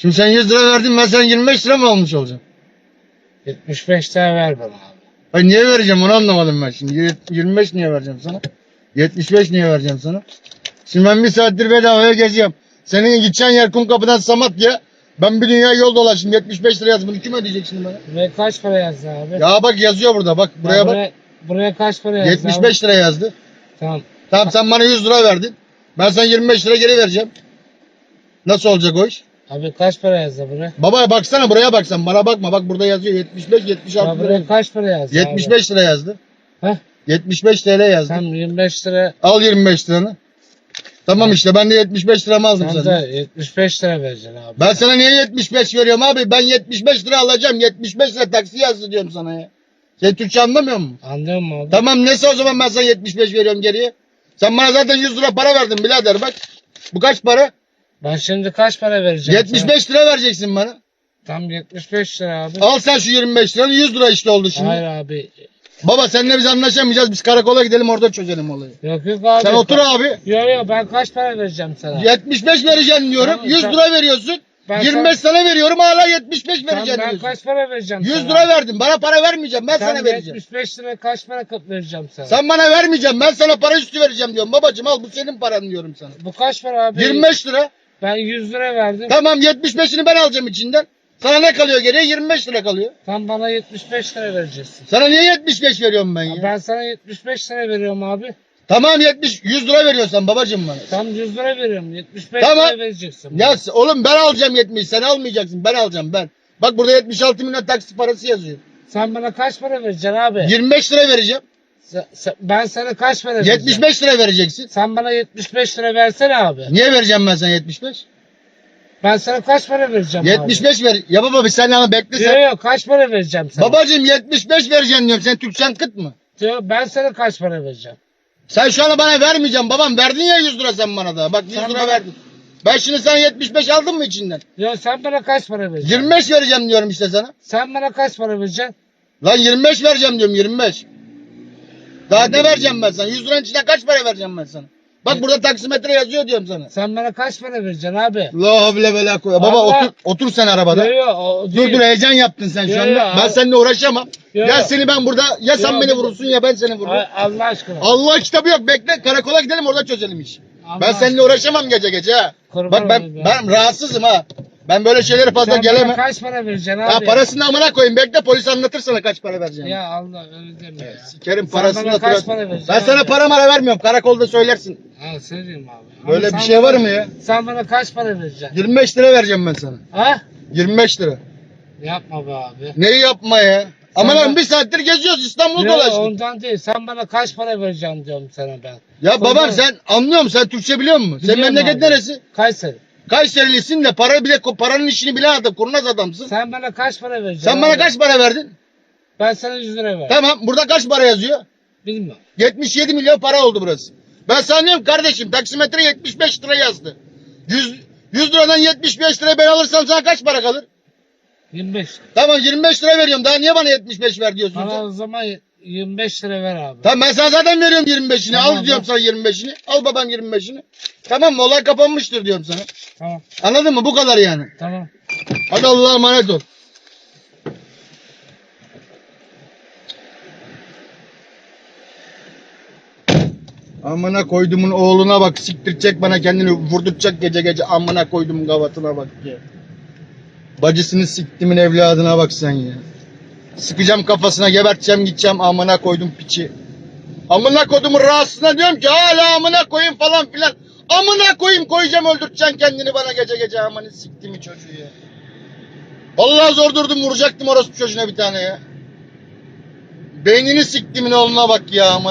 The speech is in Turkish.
Şimdi sen 100 lira verdin ben sana 25 lira mı almış olacağım? 75 lira ver bana abi. Hayır niye vereceğim onu anlamadım ben şimdi. Yir- 25 niye vereceğim sana? 75 niye vereceğim sana? Şimdi ben bir saattir bedavaya geziyorum. Senin gideceğin yer kum kapıdan Samatya. Ben bir dünya yol dolaştım 75 lira yazdım. Bunu kim ödeyecek şimdi bana? Buraya kaç para yazdı abi? Ya bak yazıyor burada bak buraya Ya bak. Buraya, buraya kaç para yazdı 75 lira yazdı. abi? Tamam. Tamam sen bana 100 lira verdin. Ben sana 25 lira geri vereceğim. Nasıl olacak o iş? Abi kaç para yazdı buraya? Baba baksana buraya bak sen bana bakma bak burada yazıyor 75 Ya 76 lira. buraya kaç para yazdı 75 lira yazdı. Heh. 75 TL yazdı. Tam 25 lira. Al 25 liranı. Tamam işte ben de 75 liramı aldım Sen sana. de 75 lira vereceksin abi. Ben sana niye 75 veriyorum abi? Ben 75 lira alacağım. 75 lira taksi yazdı diyorum sana ya. Sen Türkçe anlamıyor musun? Anlıyor musun abi? Tamam neyse o zaman ben sana 75 veriyorum geriye. Sen bana zaten 100 lira para verdin birader bak. Bu kaç para? Ben şimdi kaç para vereceğim? 75 lira vereceksin bana. Tam 75 lira abi. Al sen şu 25 liranı 100 lira işte oldu şimdi. Hayır abi. Baba seninle biz anlaşamayacağız. Biz karakola gidelim orada çözelim olayı. Yok yok abi. Sen otur abi. Yok yok ben kaç para vereceğim sana? 75 vereceğim diyorum. Tamam, 100 sen- lira veriyorsun. Ben 25 sana veriyorum hala 75 Tamam, vereceğim ben diyorsun. kaç para vereceğim 100 sana? lira verdim. Bana para vermeyeceğim. Ben sana vereceğim. 75 lira kaç para kap vereceğim sana? Sen bana vermeyeceğim. Ben sana para üstü vereceğim diyorum. Babacım al bu senin paran diyorum sana. Bu kaç para abi? 25 lira. Ben 100 lira verdim. Tamam 75'ini ben alacağım içinden. Sana ne kalıyor geriye? 25 lira kalıyor. Tam bana 75 lira vereceksin. Sana niye 75 veriyorum ben ya? Ben sana 75 lira veriyorum abi. Tamam 70 100 lira veriyorsan babacım bana. Tam 100 lira veriyorum. 75 Tamam. lira vereceksin. Ya s- oğlum ben alacağım 70 sen almayacaksın ben alacağım ben. Bak burada 76 milyon taksi parası yazıyor. Sen bana kaç para vereceksin abi? 25 lira vereceğim. Sen- sen- ben sana kaç para vereceğim? 75 lira vereceksin. Sen bana 75 lira versene abi. Niye vereceğim ben sana 75? Ben sana kaç para vereceğim abi? 75 ver. Ya baba bir sen ama bekle sen. Yok yok kaç para vereceğim sana? Babacım 75 vereceğim diyorum. Sen Türkçen kıt mı? Diyor, ben sana kaç para vereceğim? Sen şu anda bana vermeyeceğim babam. Verdin ya 100 lira sen bana da. Bak 100 Sen lira bana- verdin. Ben şimdi sana 75 aldım mı içinden? Diyor sen bana kaç para vereceksin? 25 vereceğim diyorum işte sana. Sen bana kaç para vereceksin? Lan 25 vereceğim diyorum 25. Daha ne vereceğim ben sana? 100 liranın içine kaç para vereceğim ben sana? Bak burada taksimetre yazıyor diyorum sana. Sen bana kaç para vereceksin abi? La havle ve la kuvvete. Baba otur, otur sen arabada. Yok yok o Dur değil. dur heyecan yaptın sen şu Yo, anda. yo, ben abi. seninle uğraşamam. Yo, ya yo. seni ben burada ya sen Yo, beni vurursun ya ben seni vururum. Allah aşkına. Allah kitabı yok bekle karakola gidelim orada çözelim işi. Allah Ben seninle uğraşamam gece gece ha. Kurban Bak ben olayım ya. ben rahatsızım ha. Ben böyle şeylere fazla Sen gelemem. kaç para vereceksin Ya abi? parasını amına koyayım bekle polis anlatır sana kaç para vereceğim. Ya Allah öyle deme ya. Sikerim Sen parasını bana kaç para vereceksin? Ben sana abi? para mara vermiyorum karakolda söylersin. Ha söyleyeyim abi. Böyle bir sen şey var bana- mı ya? Sen bana kaç para vereceksin? 25 lira vereceğim ben sana. Ha? 25 lira. Yapma be abi. Neyi yapma ya? Ama Sen lan bir saattir geziyoruz İstanbul Yok dolaştık. ondan değil. Sen bana kaç para vereceksin diyorum sana ben. Ya babam Ondan- sen anlıyor musun? Sen Türkçe biliyor musun? Sen Biliyorum memleket abi. neresi? Kayseri. Kayserilisin de para bile paranın işini bilen adam, kurnaz adamsın. Sen, Sen bana kaç para vereceksin? bana abi? kaç para verdin? Ben sana 100 lira ver. Tamam burada kaç para yazıyor? Bilmiyorum. 77 milyon para oldu burası. Ben sana diyorum kardeşim taksimetre 75 lira yazdı. 100, 100 liradan 75 lira ben alırsam sana kaç para kalır? 25. Tamam 25 lira veriyorum daha niye bana 75 ver diyorsun Bana sen? o zaman 25 lira ver abi. Tamam ben sana zaten veriyorum 25'ini Tamam, al diyorum sana 25'ini al babam 25'ini. Tamam mı olay kapanmıştır diyorum sana. Tamam. Anladın mı bu kadar yani. Tamam. Hadi Allah'a emanet ol. Amına koydumun oğluna bak siktirecek bana kendini vurduracak gece gece amına koydumun gavatına bak ya. Bacısını siktimin evladına bak sen ya. Sıkacağım kafasına geberteceğim gideceğim amına koydum piçi. Amına koydumun rahatsızına diyorum ki hala amına koyayım falan filan. Amına koyayım koyacağım öldürteceksin kendini bana gece gece amına siktimi çocuğu ya. Vallahi zor durdum vuracaktım orospu çocuğuna bir tane ya. Beynini siktimin oğluna bak ya aman.